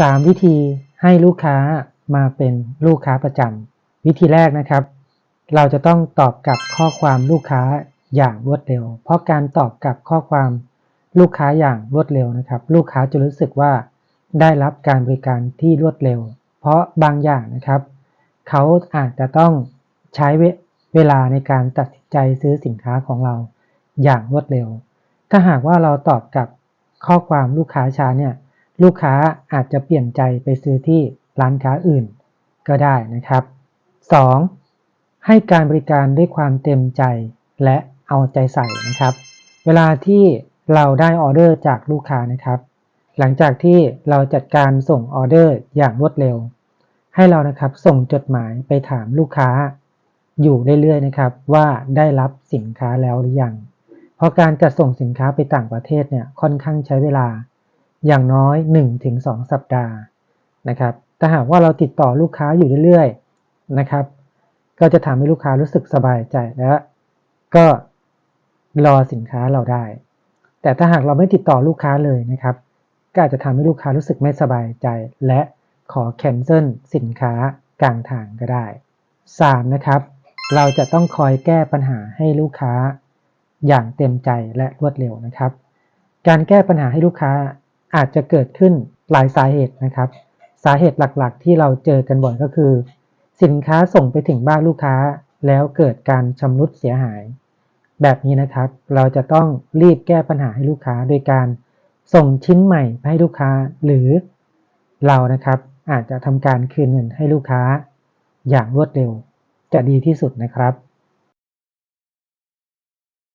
3 วิธีให้ลูกค้ามาเป็นลูกค้าประจำวิธีแรกนะครับ เราจะต้องตอบกับข้อความลูกค้าอย่างรวดเร็ว เพราะการตอบกับข้อความลูกค้าอย่างรวดเร็วนะครับ ลูกค้าจะรู้สึกว่าได้รับการบริการที่รวดเร็ว เพราะบางอย่างนะครับ เขาอาจจะต้องใช้เวเวลาในการตัดสินใจซื้อสินค้าของเราอย่างรวดเร็ว ถ้าหากว่าเราตอบกับข้อความลูกค้าช้าเนี่ย ลูกค้าอาจจะเปลี่ยนใจไปซื้อที่ร้านค้าอื่นก็ได้นะครับ 2. ให้การบริการด้วยความเต็มใจและเอาใจใส่นะครับ เวลาที่เราได้ออเดอร์จากลูกค้านะครับ หลังจากที่เราจัดการส่งออเดอร์อย่างรวดเร็ว ให้เรานะครับส่งจดหมายไปถามลูกค้า อยู่เรื่อยๆนะครับว่าได้รับสินค้าแล้วหรือยัง เพราะการจัดส่งสินค้าไปต่างประเทศเนี่ยค่อนข้างใช้เวลา อย่างน้อย 1-2 สัปดาห์นะครับถ้าหากว่าเราติดต่อลูกค้าอยู่เรื่อยๆนะครับ ก็จะทำให้ลูกค้ารู้สึกสบายใจและก็รอสินค้าเราได้ แต่ถ้าหากเราไม่ติดต่อลูกค้าเลยนะครับ ก็อาจจะทำให้ลูกค้ารู้สึกไม่สบายใจ และขอแคนเซิลสินค้ากลางทางก็ได้ 3. นะครับ เราจะต้องคอยแก้ปัญหาให้ลูกค้าอย่างเต็มใจและรวดเร็วนะครับ การแก้ปัญหาให้ลูกค้า อาจจะเกิดขึ้นหลายสาเหตุนะครับ สาเหตุหลักๆ ที่เราเจอกันบ่อยก็คือ สินค้าส่งไปถึงบ้านลูกค้า แล้วเกิดการชำรุดเสียหาย แบบนี้นะครับ เราจะต้องรีบแก้ปัญหาให้ลูกค้าโดยการส่งชิ้นใหม่ให้ลูกค้า หรือเรานะครับอาจจะทำการคืนเงินให้ลูกค้า อย่างรวดเร็วจะดีที่สุดนะครับ